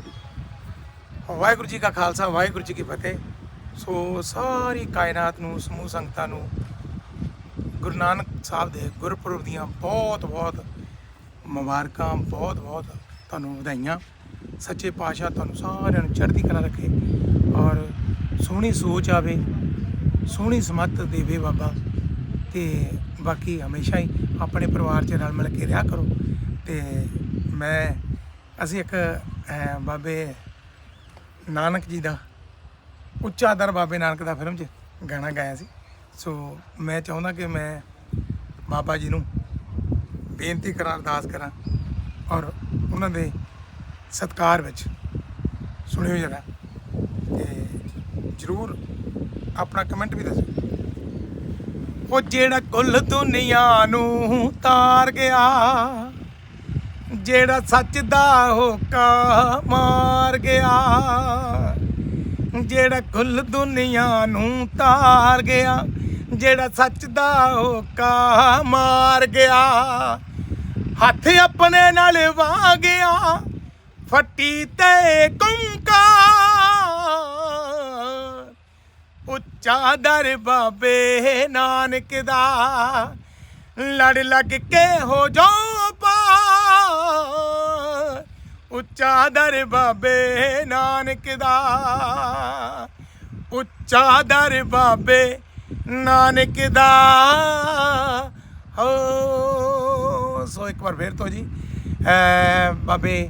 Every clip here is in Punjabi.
ਠੀਕ ਵਾਹਿਗੁਰੂ ਜੀ ਕਾ ਖਾਲਸਾ, ਵਾਹਿਗੁਰੂ ਜੀ ਕੀ ਫਤਿਹ। ਸੋ ਸਾਰੀ ਕਾਇਨਾਤ ਨੂੰ, ਸਮੂਹ ਸੰਗਤਾਂ ਨੂੰ ਗੁਰੂ ਨਾਨਕ ਸਾਹਿਬ ਦੇ ਗੁਰਪੁਰਬ ਦੀਆਂ ਬਹੁਤ ਬਹੁਤ ਮੁਬਾਰਕਾਂ, ਬਹੁਤ ਬਹੁਤ ਤੁਹਾਨੂੰ ਵਧਾਈਆਂ। ਸੱਚੇ ਪਾਤਸ਼ਾਹ ਤੁਹਾਨੂੰ ਸਾਰਿਆਂ ਨੂੰ ਚੜ੍ਹਦੀ ਕਲਾ ਰੱਖੇ ਔਰ ਸੋਹਣੀ ਸੋਚ ਆਵੇ, ਸੋਹਣੀ ਸਮੱਤ ਦੇਵੇ ਬਾਬਾ। ਤੇ ਬਾਕੀ ਹਮੇਸ਼ਾ ਹੀ ਆਪਣੇ ਪਰਿਵਾਰ 'ਚ ਰਲ ਮਿਲ ਕੇ ਰਿਹਾ ਕਰੋ। ਤੇ ਮੈਂ, ਅਸੀਂ ਇੱਕ ਬਾਬੇ ਨਾਨਕ ਜੀ ਦਾ ਉੱਚਾ ਦਰ ਬਾਬੇ ਨਾਨਕ ਦਾ ਫਿਲਮ 'ਚ ਗਾਣਾ ਗਾਇਆ ਸੀ। ਸੋ ਮੈਂ ਚਾਹੁੰਦਾ ਕਿ ਮੈਂ ਬਾਬਾ ਜੀ ਨੂੰ ਬੇਨਤੀ ਕਰਾਂ, ਅਰਦਾਸ ਕਰਾਂ ਔਰ ਉਹਨਾਂ ਦੇ ਸਤਕਾਰ ਵਿੱਚ ਸੁਣਿਓ ਜਰਾ ਤੇ ਜਰੂਰ ਆਪਣਾ ਕਮੈਂਟ ਵੀ ਦੱਸੋ ਉਹ ਜਿਹੜਾ ਕੁੱਲ ਦੁਨੀਆ ਨੂੰ ਤਾਰ ਗਿਆ ਜਿਹੜਾ ਸੱਚ ਦਾ ਹੋਕਾ ਮਾਰ ਗਿਆ, ਜਿਹੜਾ ਕੁੱਲ ਦੁਨੀਆ ਨੂੰ ਤਾਰ ਗਿਆ, ਜਿਹੜਾ ਸੱਚ ਦਾ ਹੋਕਾ ਮਾਰ ਗਿਆ, ਹੱਥ ਆਪਣੇ ਨਾਲ ਵਾ ਗਿਆ, ਫੱਟੀ ਤੇ ਕੁੰਕਾ ਉੱਚਾ ਦਰ ਬਾਬੇ ਨਾਨਕ ਦਾ, ਲੜ ਲੱਗ ਕੇ ਹੋ ਜਾਓ ਉੱਚਾ ਦਰ ਬਾਬੇ ਨਾਨਕ ਦਾ। ਉੱਚਾ ਦਰ ਬਾਬੇ ਨਾਨਕ ਦਾ। ਹੋ, ਸੋ ਇੱਕ ਵਾਰ ਫੇਰ ਤੋਂ ਜੀ ਬਾਬੇ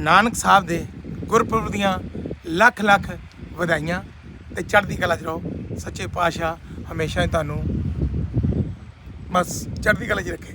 ਨਾਨਕ ਸਾਹਿਬ ਦੇ ਗੁਰਪੁਰਬ ਦੀਆਂ ਲੱਖ ਲੱਖ ਵਧਾਈਆਂ ਤੇ ਚੜ੍ਹਦੀ ਕਲਾ 'ਚ ਰਹੋ। ਸੱਚੇ ਪਾਤਸ਼ਾਹ ਹਮੇਸ਼ਾ ਹੀ ਤੁਹਾਨੂੰ ਬਸ ਚੜ੍ਹਦੀ ਕਲਾ 'ਚ ਰੱਖੇ।